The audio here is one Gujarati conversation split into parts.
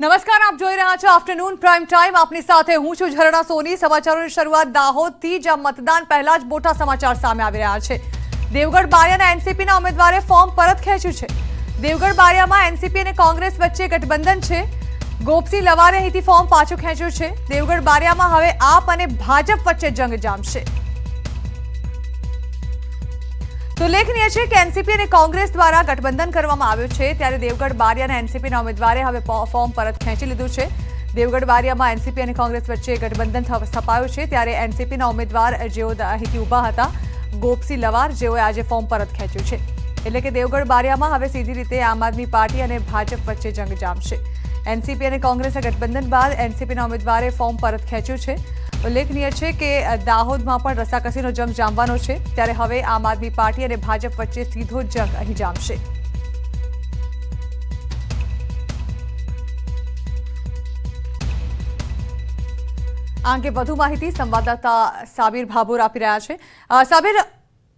નમસ્કાર, આપ જોઈ રહ્યા છો આફ્ટરનૂન પ્રાઇમ ટાઈમ આપની સાથે હું છું ઝરણા સોની. સમાચારોની શરૂઆત દાહોદથી જ્યાં મતદાન પહેલા જ મોટા સમાચાર સામે આવી રહ્યા છે. દેવગઢ બારિયાના એનસીપીના ઉમેદવારે ફોર્મ પરત ખેંચ્યું છે. દેવગઢ બારિયામાં એનસીપી અને કોંગ્રેસ વચ્ચે ગઠબંધન છે. ગોપસિંહ લવારે અહીંથી ફોર્મ પાછું ખેંચ્યું છે. દેવગઢ બારિયામાં હવે આપ અને ભાજપ વચ્ચે જંગ જામશે તો ઉલ્લેખનીય છે કે એનસીપી અને કોંગ્રેસ દ્વારા ગઠબંધન કરવામાં આવ્યું છે ત્યારે દેવગઢ બારિયાના એનસીપીના ઉમેદવારે હવે ફોર્મ પરત ખેંચી લીધું છે. દેવગઢ બારિયામાં એનસીપી અને કોંગ્રેસ વચ્ચે ગઠબંધન સ્થપાયું છે ત્યારે એનસીપીના ઉમેદવાર જેઓ અહીંથી ઊભા હતા, ગોપસિંહ લવાર, જેઓએ આજે ફોર્મ પરત ખેંચ્યું છે. એટલે કે દેવગઢ બારિયામાં હવે સીધી રીતે આમ આદમી પાર્ટી અને ભાજપ વચ્ચે જંગ જામશે એનસીપી અને કોંગ્રેસે ગઠબંધન બાદ એનસીપીના ઉમેદવારે ફોર્મ પરત ખેંચ્યું છે. ઉલ્લેખનીય છે કે દાહોદમાં પણ રસાકસીનો જંગ જામવાનો છે. ત્યારે હવે આમ આદમી પાર્ટી અને ભાજપ વચ્ચે સીધો જંગ અહીં જામશે. આ અંગે વધુ માહિતી સંવાદદાતા સાબિર ભાભોર આપી રહ્યા છે. સાબિર,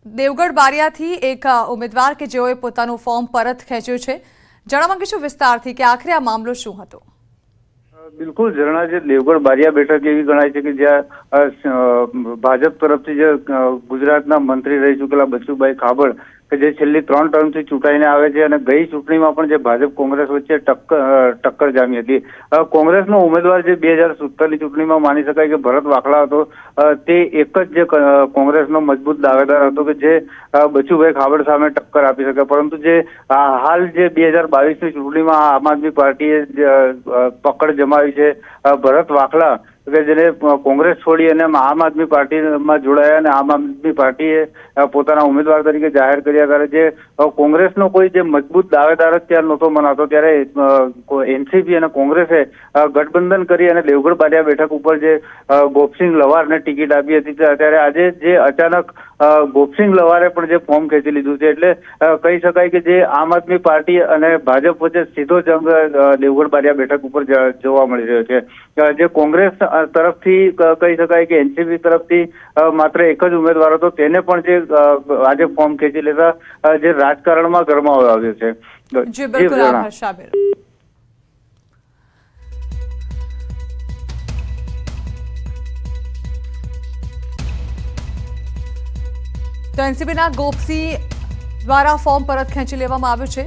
દેવગઢ બારિયાથી એક ઉમેદવાર કે જેઓએ પોતાનું ફોર્મ પરત ખેંચ્યું છે. જણાવવા માંગીશું વિસ્તારથી કે આખરે આ મામલો શું હતો? બિલકુલ, ઝરણા જે દેવગઢ બારિયા બેઠક એવી ગણાય છે કે જ્યાં ભાજપ તરફથી જે ગુજરાતના મંત્રી રહી ચૂકેલા બચુભાઈ ખાબડ કે જે છેલ્લી ત્રણ ટર્મથી ચૂંટાઈને આવે છે અને ગઈ ચૂંટણીમાં પણ જે ભાજપ કોંગ્રેસ વચ્ચે ટક્કર ટક્કર જામી હતી. કોંગ્રેસનો ઉમેદવાર જે બે હજાર સત્તરની ચૂંટણીમાં માની શકાય કે ભરત વાકડા હતો તે એક જ જે કોંગ્રેસનો મજબૂત દાવેદાર હતો કે જે બચુભાઈ ખાબડ સામે ટક્કર આપી શકે. પરંતુ જે હાલ જે બે હજાર બાવીસની ચૂંટણીમાં આમ આદમી પાર્ટીએ પકડ જમાવી છે ભરત વાકડા કે જેને કોંગ્રેસ છોડી અને આમ આદમી પાર્ટીમાં જોડાયા અને આમ આદમી પાર્ટીએ પોતાના ઉમેદવાર તરીકે જાહેર કર્યા ત્યારે જે કોંગ્રેસનો કોઈ જે મજબૂત દાવેદાર જ ત્યાં નહોતો મનાતો. ત્યારે એનસીપી અને કોંગ્રેસે ગઠબંધન કરી અને દેવગઢ બારિયા બેઠક ઉપર જે ગોપસિંહ લવારને ટિકિટ આપી હતી. ત્યારે આજે જે અચાનક ગોપસિંહ લવારે પણ જે ફોર્મ ખેંચી લીધું છે. એટલે કહી શકાય કે જે આમ આદમી પાર્ટી અને ભાજપ વચ્ચે સીધો જંગ દેવગઢ બારિયા બેઠક ઉપર જોવા મળી રહ્યો છે. જે કોંગ્રેસ તરફથી કહી શકાય કે એનસીપી તરફથી માત્ર એક જ ઉમેદવાર હતો તેને પણ જે આજે ફોર્મ ખેંચી લેતા જે રાજકારણમાં ગરમાવો આવ્યો છે. જી બિલકુલ આભાર સાબિર. તો એનસીબીના ગોપસિંહ દ્વારા ફોર્મ પરત ખેંચી લેવામાં આવ્યું છે.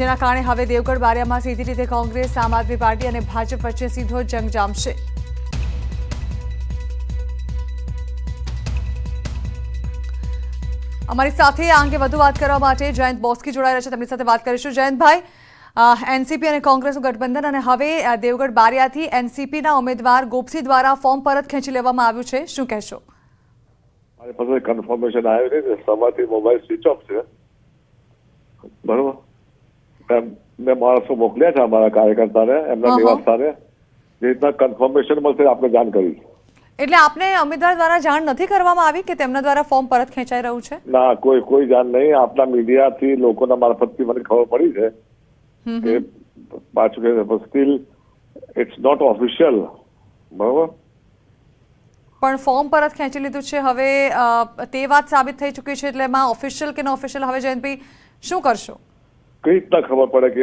જેના કારણે હવે દેવગઢ બારિયામાં સીધી રીતે કોંગ્રેસ આમ આદમી પાર્ટી અને ભાજપ વચ્ચે સીધો જંગ જામશે. અમારી સાથે આ અંગે વધુ વાત કરવા માટે જયંત બોસ્કી જોડાઈ રહ્યા છે. તેમની સાથે વાત કરીશું. જયંતભાઈ એનસીપી અને કોંગ્રેસનું ગઠબંધન અને હવે દેવગઢ બારિયાથી એનસીપીના ઉમેદવાર ગોપસી દ્વારા ફોર્મ પરત ખેંચી લેવામાં આવ્યું છે. શું કહેશો? મારી પાસે કન્ફર્મેશન આવ્યું છે સવારથી મોબાઈલ સ્વિચ ઓફ છે. બરોબર? મેં મેં માણસો મોકલ્યા છે અમારા કાર્યકર્તાને એમના નિવાસ સ્થાને જે રીતના કન્ફર્મેશન મળશે આપણે જાણ કરીશ. એટલે આપને ઉમેદવાર દ્વારા જાણ નથી કરવામાં આવી કે તેમના દ્વારા ફોર્મ પરત ખેંચાઈ રહ્યું છે? ના કોઈ કોઈ જાણ નહીં. આપના મીડિયાથી લોકોના મારફતથી મને ખબર પડી છે કે પાછું કે સ્ટીલ ઇટ્સ નોટ ઓફિશિયલ બરોબર? પણ ફોર્મ પરત ખેંચી લીધું છે. હવે તે વાત સાબિત થઈ ચૂકી છે એટલે એમાં ઓફિશિયલ કે ન ઓફિશિયલ હવે જયંતભાઈ શું કરશો? કઈ રીતના ખબર પડે કે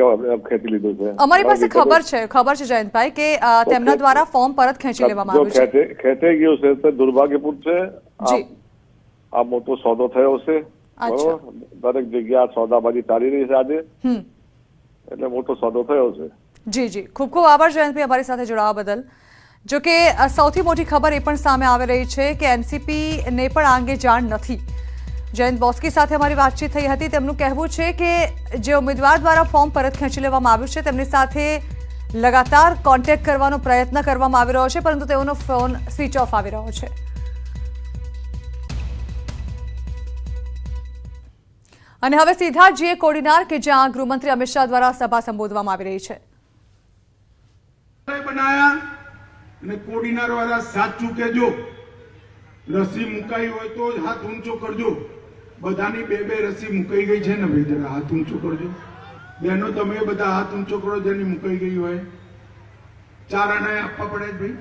ખેંચી લીધું છે? અમારી પાસે ખબર છે ખબર છે જયંતભાઈ કે તેમના દ્વારા ફોર્મ પરત ખેંચી લેવામાં આવ્યું છે. ખેંચાઈ ગયું છે તે દુર્ભાગ્યપૂર્ણ છે. આ મોટો સોદો થયો છે. બરોબર? દરેક જગ્યા સોદાબાજી ચાલી રહી છે આજે. એટલે મોટો સોદો થયો છે. જી જી. ખૂબ ખૂબ આભાર જયંતભાઈ અમારી સાથે જોડાવા બદલ. જો કે સૌથી મોટી ખબર એ પણ સામે આવી રહી છે કે એનસીપી ને પણ આ અંગે જાણ નથી. જયંત બોસ્કી સાથે અમારી વાતચીત થઈ હતી. તેમનું કહેવું છે કે જે ઉમેદવાર દ્વારા ફોર્મ પરત ખેંચી લેવામાં આવ્યું છે, તેમની સાથે લગાતાર કોન્ટેક્ટ કરવાનો પ્રયત્ન કરવામાં આવી રહ્યો છે, પરંતુ તેઓનો ફોન સ્વિચ ઓફ આવી રહ્યો છે. અને હવે સીધા જે કોડીનાર કે જ્યાં ગૃહમંત્રી અમિત શાહ દ્વારા સભા સંબોધવામાં આવી રહી છે. રસી મુકાઈ હોય તો હાથ ઊંચો કરજો. બધાની બે બે રસી મુકાઈ ગઈ છે ને ભાઈ જરા હાથ ઊંચો કરજો. બહેનો તમે બધા હાથ ઊંચો કરો, જેની મુકાઈ ગઈ હોય. ચાર આના આપવા પડે ભાઈ.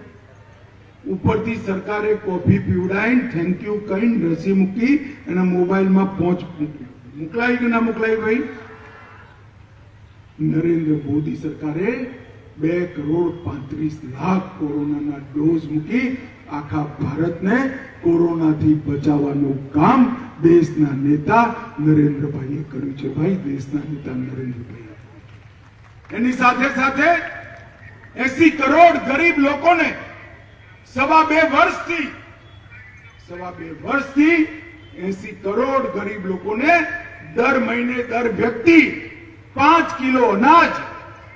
ઉપરથી સરકારે કોફી પીવડાવીને થેન્ક યુ કહીને રસી મૂકી અને મોબાઈલમાં પહોંચ મૂકી. મોકલાઈ કે ના મોકલાઈ ભાઈ? નરેન્દ્ર મોદી સરકારે બે કરોડ પાંત્રીસ લાખ કોરોનાના ડોઝ મૂકી આખા ભારતને કોરોનાથી બચાવવાનું કામ દેશના નેતા નરેન્દ્રભાઈએ કર્યું છે. ભાઈ, દેશના નેતા નરેન્દ્રભાઈ એની સાથે સાથે એસી કરોડ ગરીબ લોકોને સવા બે વર્ષથી, સવા બે વર્ષથી એસી કરોડ ગરીબ લોકોને દર મહિને દર વ્યક્તિ પાંચ કિલો અનાજ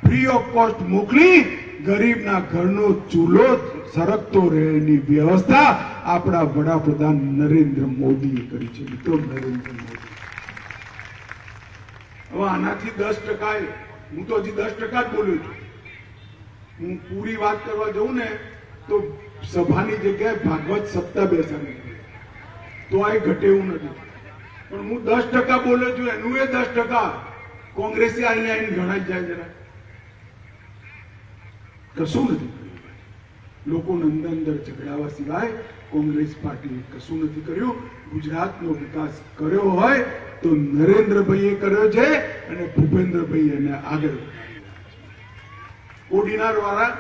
ફ્રી ઓફ કોસ્ટ મોકલી ગરીબના ઘરનો ચૂલો સરકતો રહેની વ્યવસ્થા આપણા વડાપ્રધાન નરેન્દ્ર મોદીએ કરી છે. મિત્રો, નરેન્દ્ર મોદી. હવે આનાથી દસ ટકા હું તો હજી દસ ટકા જ બોલ્યો છું. હું પૂરી વાત કરવા જઉં ને, તો સભાની જગ્યાએ ભાગવત સપ્તાહ બેસાડી તો આ ઘટે એવું નથી. પણ હું દસ ટકા બોલ્યો છું, એનું એ દસ ટકા. કોંગ્રેસે અહીંયા ગણાય જાય જરા. કશું નથી કર્યું. લોકોને અંદર અંદર ઝઘડાવા સિવાય કોંગ્રેસ પાર્ટીએ કશું નથી કર્યું. ગુજરાતનો વિકાસ કર્યો હોય તો નરેન્દ્રભાઈએ કર્યો છે અને ભૂપેન્દ્રભાઈ એને આગળ ઓડિનાર વાળા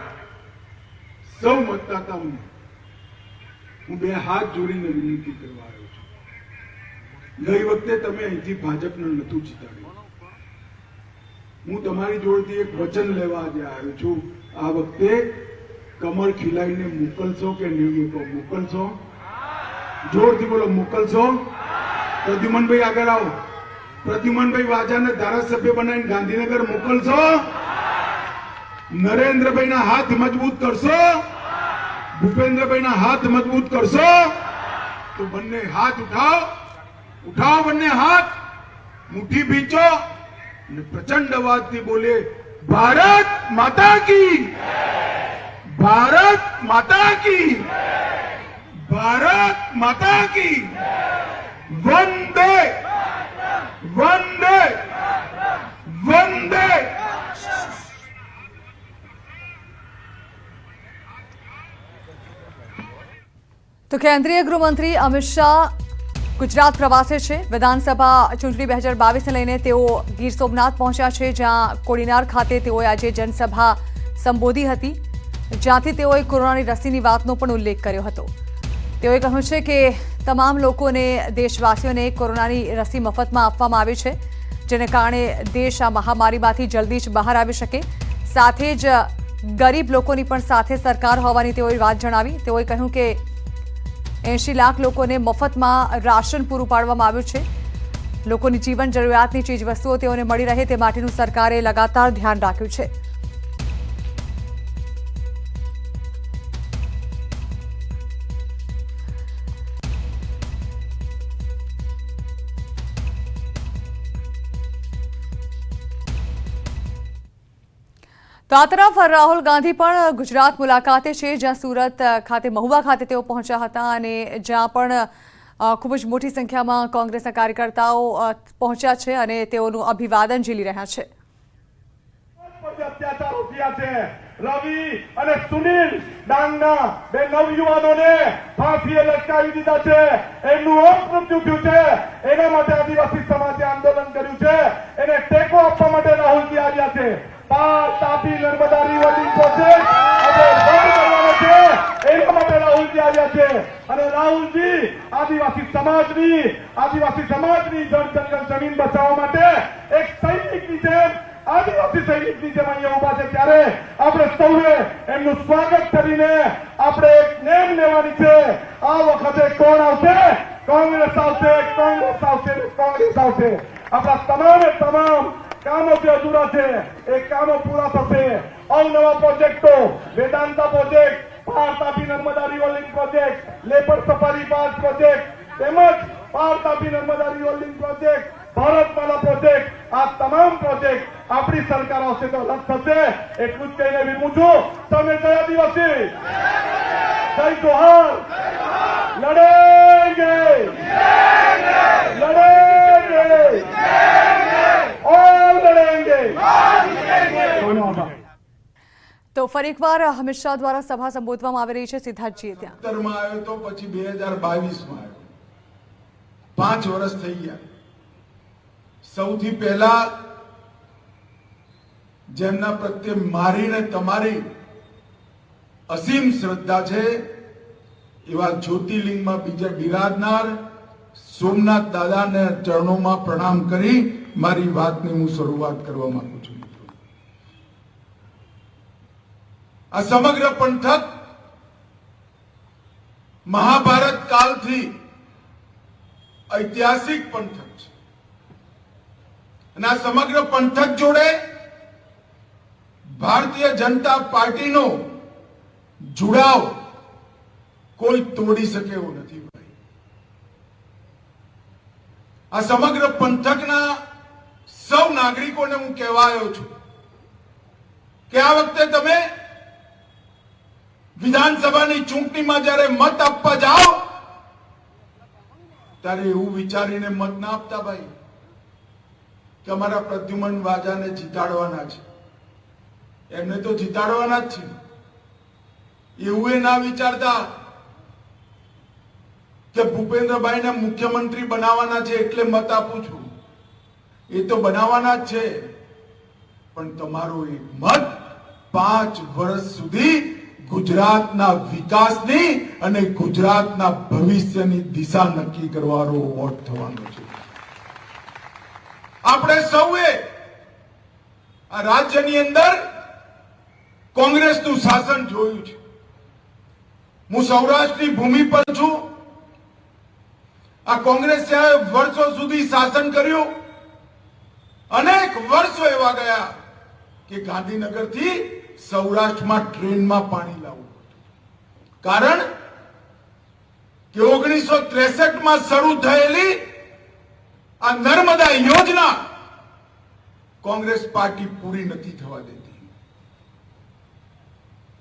સૌ મતદાતાઓને હું બે હાથ જોડીને વિનંતી કરવા આવ્યો છું. ગઈ વખતે તમે અહીંથી ભાજપને નથી જીતાડ્યું. હું તમારી જોડેથી એક વચન લેવા આજે આવ્યો છું. આ વખતે કમર ખીલાઈને મોકલશો કે નહીં મોકલશો? જોરથી બોલો, મોકલશો? પ્રદ્યુમનભાઈ આગળ આવો. પ્રદ્યુમનભાઈ વાજાને ધારાસભ્ય બનાવીને ગાંધીનગર મોકલશો. નરેન્દ્રભાઈના હાથ મજબૂત કરશો. ભૂપેન્દ્રભાઈના હાથ મજબૂત કરશો. તો બંને હાથ ઉઠાવો. ઉઠાવો બંને હાથ. મુઠ્ઠી ભીંચો. અને પ્રચંડ અવાજથી બોલે ભારત માતા કી ભારત માતા કી ભારત માતા કી વંદે વંદે વંદે તો કેન્દ્રીય ગૃહમંત્રી અમિત શાહ ગુજરાત પ્રવાસે છે. વિધાનસભા ચૂંટણી બે હજાર બાવીસને લઈને તેઓ ગીર સોમનાથ પહોંચ્યા છે, જ્યાં કોડીનાર ખાતે તેઓએ આજે જનસભા સંબોધી હતી. જ્યાંથી તેઓએ કોરોનાની રસીની વાતનો પણ ઉલ્લેખ કર્યો હતો. તેઓએ કહ્યું છે કે તમામ લોકોને દેશવાસીઓને કોરોનાની રસી મફતમાં આપવામાં આવી છે, જેને કારણે દેશ આ મહામારીમાંથી જલ્દી જ બહાર આવી શકે. સાથે જ ગરીબ લોકોની પણ સાથે સરકાર હોવાની તેઓએ વાત જણાવી. તેઓએ કહ્યું કે એંશી લાખ લોકોને મફતમાં રાશન પૂરું પાડવામાં આવ્યું છે. લોકોની જીવન જરૂરિયાતની ચીજ વસ્તુઓ તેઓને મળી રહે તે માટેનું સરકારે લગાતાર ધ્યાન રાખ્યું છે. તો આ તરફ રાહુલ ગાંધી પણ ગુજરાત મુલાકાતે છે, જ્યાં સુરત ખાતે, મહુવા ખાતે તેઓ પહોંચ્યા હતા અને જ્યાં પણ ખૂબ જ મોટી સંખ્યામાં કોંગ્રેસના કાર્યકર્તાઓ પહોંચ્યા છે અને તેઓનું અભિવાદન ઝીલી રહ્યા છે. રવિ અને સુનિલ ડાંગના બે નવયુવાનોને ફાંસીએ લટકાવી દીધા છે. એમનું અપમૃત્યુ થયું છે. એના માટે આદિવાસી સમાજે આંદોલન કર્યું છે. એને ટેકો આપવા માટે રાહુલજી આવ્યા છે. તાપી નર્મદા રાહુલજી આવ્યા છે. અને રાહુલજી, આદિવાસી સમાજની આદિવાસી સમાજની જળ જંગલ જમીન બચાવવા માટે એક સૈનિકની જેમ, આદિવાસી સૈનિકની જેમ અહીંયા ઊભા છે. ત્યારે આપણે સૌએ એમનું સ્વાગત કરીને આપણે એક નેમ લેવાની છે. આ વખતે કોણ આવશે? કોંગ્રેસ આવશે કોંગ્રેસ આવશે કોંગ્રેસ આવશે. આપણા તમામે તમામ કામો જે અધૂરા છે. એ કામો પૂરા થશે. અવનવા પ્રોજેક્ટો Vedanta project Par Tapi Narmada revolving project labour safari park project તેમજ Par Tapi Narmada revolving project Bharatmala project આ તમામ પ્રોજેક્ટ આપણી સરકાર આવશે તો રદ થશે. એટલું જ કહીને વિરમું છું. તમે જય દિવસી? જય જોહાર. લડેંગે. લડેંગે ઓલ લડેંગે ઘણો આભાર તો ફરી એકવાર અમિત શાહ દ્વારા સભા સંબોધવામાં આવી રહી છે. સિદ્ધાર્થજીએ ત્યાં. સત્તરમાં આવ્યો તો પછી બે હજાર બાવીસમાં આવ્યો. પાંચ વર્ષ થઈ ગયા. સૌથી પહેલા જેમના પ્રત્યે મારીને તમારી અસીમ શ્રદ્ધા છે, એવા જ્યોતિર્લિંગમાં બીજા બિરાજનાર સોમનાથ દાદાને ચરણોમાં પ્રણામ કરી મારી વાતની હું શરૂઆત કરવા માંગુ છું. આ સમગ્ર પંથક મહાભારત કાલથી ઐતિહાસિક પંથક છે. અને આ સમગ્ર પંથક જોડે ભારતીય જનતા પાર્ટીનો જોડાવ કોઈ તોડી શકે એવો નથી આ સમગ્ર પંથકના સૌ નાગરિકોને હું કહેવાયો છું કે આ વખતે તમે વિધાનસભાની ચૂંટણીમાં જ્યારે મત આપવા જાઓ, ત્યારે એવું વિચારીને મત ના આપતા ભાઈ, કે અમારા પ્રદ્યુમન વાજાને જીતાડવાના છે. એમને તો જીતાડવાના જ છે. એવું એ ના વિચારતા કે ભૂપેન્દ્રભાઈને મુખ્યમંત્રી બનાવવાના છે એટલે મત આપું છું. એ તો બનાવવાના જ છે. પણ તમારો એક મત પાંચ વર્ષ સુધી ગુજરાતના વિકાસની અને ગુજરાતના ભવિષ્યની દિશા નક્કી કરવાનો વોટ થવાનો છે. આપણે સૌએ આ રાજ્યની અંદર કોંગ્રેસનું શાસન જોયું છે. હું સૌરાષ્ટ્રની ભૂમિ પર છું. આ કોંગ્રેસે વર્ષો સુધી શાસન કર્યું. અનેક વર્ષો એવા ગયા કે ગાંધીનગરથી સૌરાષ્ટ્રમાં ટ્રેનમાં પાણી લાવવું. કારણ કે ઓગણીસો ત્રેસઠમાં શરૂ થયેલી આ નર્મદા યોજના કોંગ્રેસ પાર્ટી પૂરી નથી થવા દેતી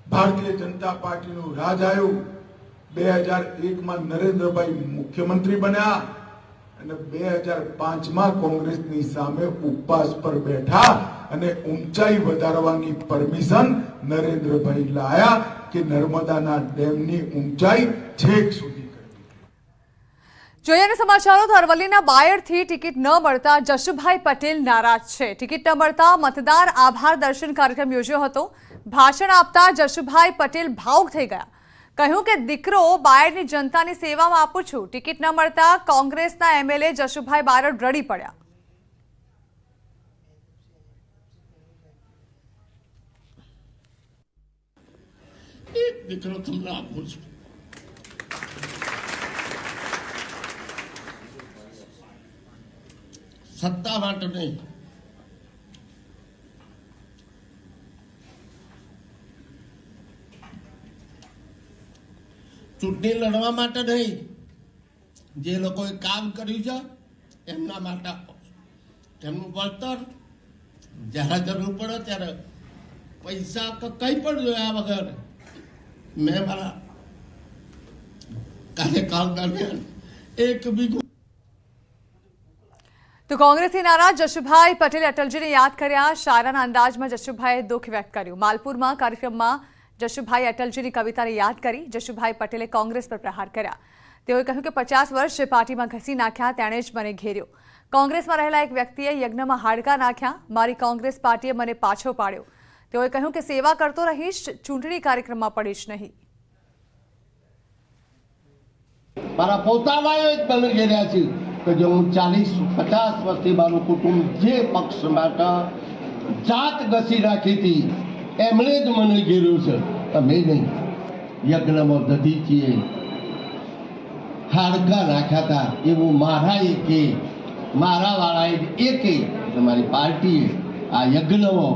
ભારતીય જનતા પાર્ટીનું રાજ આવ્યું બે હજાર એકમાં નરેન્દ્રભાઈ મુખ્યમંત્રી બન્યા અને બે હજાર પાંચમાં કોંગ્રેસની સામે ઉપવાસ પર બેઠા અને ઊંચાઈ વધારવાની પરમિશન નરેન્દ્રભાઈ લાયા કે નર્મદાના ડેમની ઊંચાઈ છેક જોઈએ સમાચારો તો અરવલ્લીના બાયરથી ટિકિટ ન મળતા જશુભાઈ પટેલ નારાજ છે. ટિકિટ ન મળતા મતદાર આભાર દર્શન કાર્યક્રમ યોજ્યો હતો. ભાષણ આપતા જશુભાઈ પટેલ ભાવુક થઈ ગયા. કહ્યું કે દીકરો બાયડની જનતાની સેવામાં આપું છું. ટિકિટ ન મળતા કોંગ્રેસના એમએલએ જશુભાઈ બારડ રડી પડ્યા. આપું છું? સત્તા માટે નહીં. ચૂંટણી લડવા માટે નહીં. જે લોકોએ કામ કર્યું છે, એમના માટે તેમનું વળતર જ્યારે જરૂર પડે ત્યારે પૈસા કે કંઈ પણ જોયા વગર. મેં મારા કાર્યકાળ દરમિયાન એક બીજું તો કોંગ્રેસથી નારાજ જશુભાઈ પટેલે અટલજીને યાદ કર્યા. શાયરાના અંદાજમાં જશુભાઈએ દુઃખ વ્યક્ત કર્યું. માલપુરમાં કાર્યક્રમમાં જશુભાઈ અટલજીની કવિતાને યાદ કરી જશુભાઈ પટેલે કોંગ્રેસ પર પ્રહાર કર્યા. તેઓએ કહ્યું કે પચાસ વર્ષ જે પાર્ટીમાં ઘસી નાખ્યા, તેણે જ મને ઘેર્યો. કોંગ્રેસમાં રહેલા એક વ્યક્તિએ યજ્ઞમાં હાડકા નાખ્યા, મારી કોંગ્રેસ પાર્ટીએ મને પાછો પાડ્યો. તેઓએ કહ્યું કે સેવા કરતો રહીશ, ચૂંટણી કાર્યક્રમમાં પડીશ નહીં. મારા પોતાના એક બને ઘેર્યા છે કે જો હું ચાલીસ, પચાસ વર્ષથી મારું કુટુંબ જે પક્ષ માટે જાત ઘસી નાખી હતી એમણે જ મને ઘેર્યો છે. તમે નહીં. યજ્ઞમાં દધીચીએ હાડકા નાખ્યા હતા. એવું મારા એકે મારા વાળાએ એકે તમારી પાર્ટીએ આ યજ્ઞમાં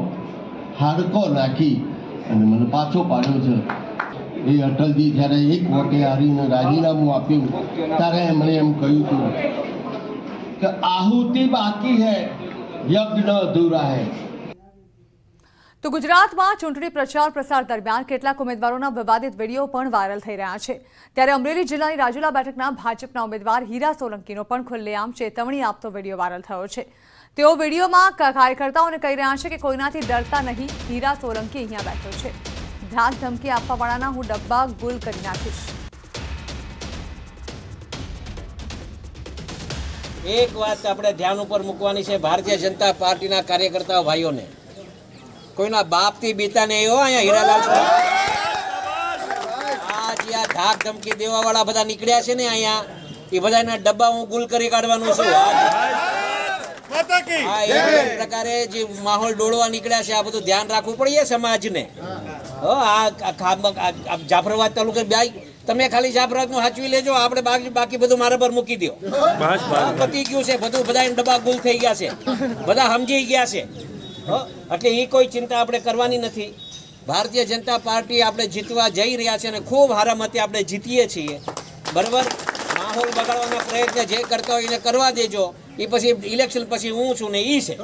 હાડકો નાખી અને મને પાછો પાડ્યો છે. એ અટલજી જ્યારે એક વોટે હારીને રાજીનામું આપ્યું, ત્યારે એમણે એમ કહ્યું હતું કે આહુતિ બાકી હૈ, યજ્ઞ અધૂરા હૈ. તો ગુજરાતમાં ચૂંટણી પ્રચાર પ્રસાર દરમિયાન કેટલાક ઉમેદવારોના વિવાદિત વીડિયો પણ વાયરલ થઈ રહ્યા છે. ત્યારે અમરેલી જિલ્લાની રાજુલા બેઠકના ભાજપના ઉમેદવાર હીરા સોલંકીનો પણ ખુલ્લેઆમ ચેતવણી આપતો વીડિયો વાયરલ થયો છે. તેઓ વિડીયોમાં કાર્યકર્તાઓને કહી રહ્યા છે કે કોઈનાથી ડરતા નહીં, હીરા સોલંકી અહીંયા બેઠો છે. ધાક ધમકી આપવાવાળાના હું ડબ્બા ગુલ કરી નાખીશ. એક વાત આપણે ધ્યાન ઉપર મૂકવાની છે, ભારતીય જનતા પાર્ટીના કાર્યકર્તા ભાઈઓને. કોઈના બાપથી બીતા નહીં હો અહીંયા હીરાલાલ આ જે આ ધાક ધમકી દેવા વાળા બધા નીકળ્યા છે ને અહીંયા એ બધાના ડબ્બા હું ગુલ કરી કાઢવાનું છું. પ્રકારે જે માહોલ ડોળવા નીકળ્યા છે આ બધું ધ્યાન રાખવું પડે સમાજને. હો આ ખાબ- જાફરાબાદ તાલુકે તમે ખાલી જાફરાબાદનું સાચવી લેજો આપણે બાકી બાકી બધું મારા પર મૂકી દો પતી ગયું છે બધું બધા ડબ્બા ગુલ થઈ ગયા છે. બધા સમજી ગયા છે. એટલે એ કોઈ ચિંતા આપણે કરવાની નથી. ભારતીય જનતા પાર્ટી આપણે જીતવા જઈ રહ્યા છે અને ખૂબ હારામતી આપણે જીતીએ છીએ. બરાબર? માહોલ બગાડવાના પ્રયત્ન જે કરતા હોય એને કરવા દેજો. એ પછી ઇલેક્શન પછી હું છું ને એ છે.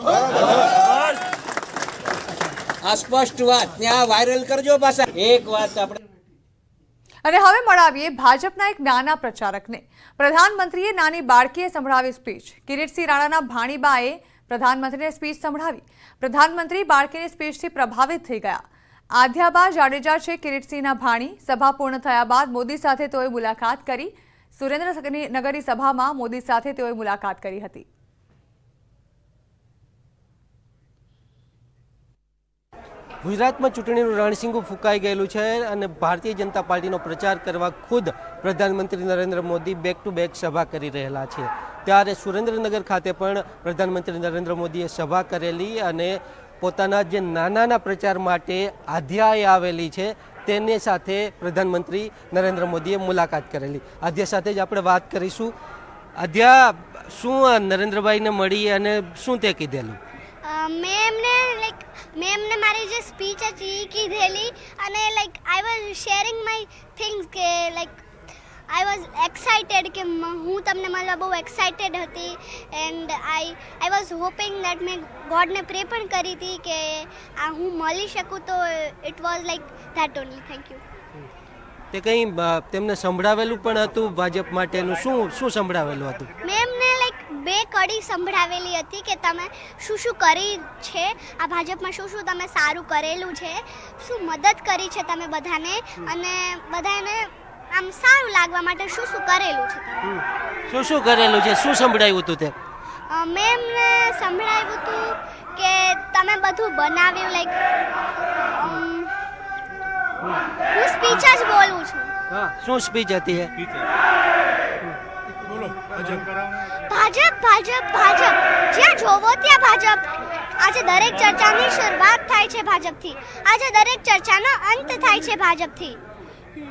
આ સ્પષ્ટ વાત. ત્યાં વાયરલ કરજો પાછા. એક વાત આપણે અને હવે મળાવીએ ભાજપના એક નાના પ્રચારકને. પ્રધાનમંત્રીએ નાની બાળકીએ સંભળાવી સ્પીચ કિરીટસિંહ રાણાના ભાણીબાએ પ્રધાનમંત્રીને સ્પીચ સંભળાવી. પ્રધાનમંત્રી બાળકીની સ્પીચથી પ્રભાવિત થઈ ગયા. આધ્યાબા, જાડેજા છે કિરીટસિંહના ભાણી. સભા પૂર્ણ થયા બાદ મોદી સાથે તેઓએ મુલાકાત કરી. સુરેન્દ્રનગરની સભામાં મોદી સાથે તેઓએ મુલાકાત કરી હતી. ગુજરાતમાં ચૂંટણીનું રણસિંગું ફૂંકાઈ ગયેલું છે અને ભારતીય જનતા પાર્ટીનો પ્રચાર કરવા ખુદ પ્રધાનમંત્રી Narendra Modi back to back સભા કરી રહેલા છે. ત્યારે સુરેન્દ્રનગર ખાતે પણ પ્રધાનમંત્રી નરેન્દ્ર મોદીએ સભા કરેલી અને પોતાના જે નાનાના પ્રચાર માટે આધ્યાએ આવેલી છે તેની સાથે પ્રધાનમંત્રી નરેન્દ્ર મોદીએ મુલાકાત કરેલી. આધ્યા સાથે જ આપણે વાત કરીશું. આધ્યા, શું નરેન્દ્રભાઈને મળી અને શું તે કીધેલું? મેં એમને લાઈક મેં એમને મારી જે સ્પીચ હતી એ કીધેલી અને like I was sharing my things કે લાઈક આઈ વોઝ એક્સાઇટેડ કે હું તમને મળવા બહુ એક્સાઇટેડ હતી and I I was hoping that મેં ગોડને પ્રે પણ કરી હતી કે આ હું મળી શકું તો it was like that only thank you તે કંઈ તેમને સંભળાવેલું પણ હતું ભાજપ માટેનું? શું શું સંભળાવેલું હતું? મેં એમને બે કડી સંભળાવેલી હતી કે તમે શું શું કરી છે? આ ભાજપમાં શું શું તમે સારું કરેલું છે? શું મદદ કરી છે તમે બધાને? અને બધાને આમ સારું લાગવા માટે શું શું કરેલું છે તમે? શું શું કરેલું છે? શું સંભળાવ્યું હતું તે? મેં એમને સંભળાવ્યું હતું કે તમે બધું બનાવ્યું લાઈક હું સ્પીચ જ બોલું છું. શું સ્પીચ હતી ભાજપ. ભાજપ ભાજપ જ્યાં જોવો ત્યાં ભાજપ. આજે દરેક ચર્ચાની શરૂઆત થાય છે ભાજપથી. આજે દરેક ચર્ચાનો અંત થાય છે ભાજપથી.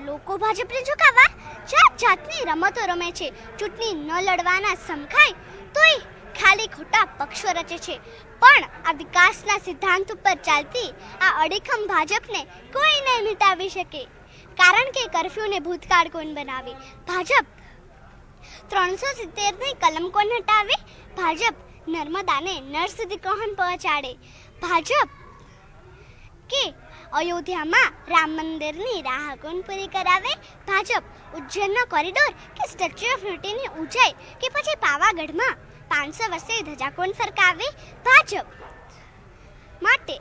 લોકો ભાજપને ઝુકાવવા જાત જાતની રમતો રમે છે. ચૂંટણી ન લડવાના સમખાય તોય ખાલી ખોટા પક્ષો રચે છે. પણ આ વિકાસના સિદ્ધાંત ઉપર ચાલતી આ અડીખમ ભાજપને કોઈ નહીં મિટાવી શકે. કારણ કે કર્ફ્યુને ભૂતકાળ કોણ બનાવે? ભાજપ ત્રણસો સિત્તેરની કલમ કોણ હટાવે? ભાજપ. નર્મદાને નર સુધી કોણ પહોંચાડે? ભાજપ. કે અયોધ્યામાં રામ મંદિરની રાહ કોણ પૂરી કરાવે? ભાજપ. ઉજ્જૈનનો કોરિડોર કે સ્ટેચ્યુ ઓફ યુનિટીની ઊંચાઈ કે પછી પાવાગઢમાં? પાંચસો વર્ષે ધજા કોણ ફરકાવે? ભાજપ. માટે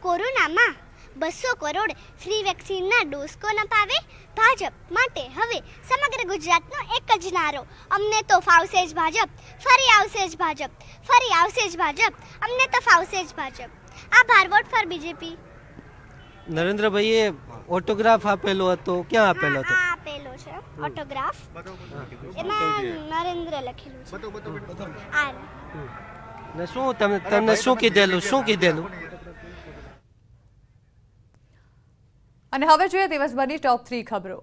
કોરોનામાં બસો કરોડ ફ્રી વેક્સિનના ડોઝ કોણ અપાવે? ભાજપ. માટે હવે સમગ્ર ગુજરાતનો એક જ નારો. અમને તો ફાવશે જ ભાજપ. ફરી આવશે જ ભાજપ. ફરી આવશે જ ભાજપ. અમને તો ફાવશે જ ભાજપ. આભાર. Vote for BJP? નરેન્દ્રભાઈએ ઓટોગ્રાફ આપેલો હતો. ક્યાં આપેલો હતો? આપેલો છે. ઓટોગ્રાફ એમાં નરેન્દ્ર લખેલું છે. આ ને શું તમે તમને શું કીધેલું? શું કીધેલું? અને હવે જોઈએ દિવસભરની ટોપ થ્રી ખબરો.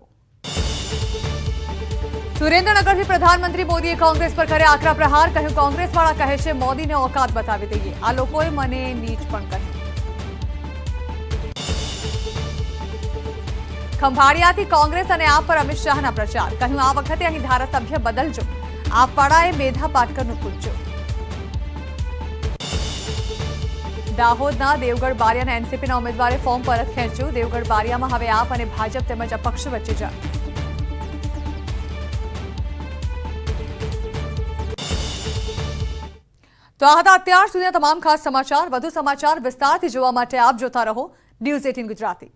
સુરેન્દ્રનગરથી પ્રધાનમંત્રી મોદીએ કોંગ્રેસ પર કર્યા આકરા પ્રહાર. કહ્યું કોંગ્રેસ વાળા કહે છે, મોદીને ઓકાત બતાવી દઈએ. આ લોકોએ મને નીચ પણ કહ્યું. ખંભાળિયાથી કોંગ્રેસ અને આપ પર અમિત શાહના પ્રચાર. કહ્યું, આ વખતે અહીં ધારાસભ્ય બદલજો. આપવાળાએ મેધા પાટકરનું પૂછજો. દાહોદના દેવગઢ બારિયાના એનસીપીના ઉમેદવારે ફોર્મ પરત ખેંચ્યું. દેવગઢ બારિયામાં હવે આપ અને ભાજપ તેમજ અપક્ષ વચ્ચે જંગ તો આ હતા અત્યાર સુધીના તમામ ખાસ સમાચાર. વધુ સમાચાર વિસ્તારથી જોવા માટે આપ જોતા રહો ન્યૂઝ એટીન ગુજરાતી.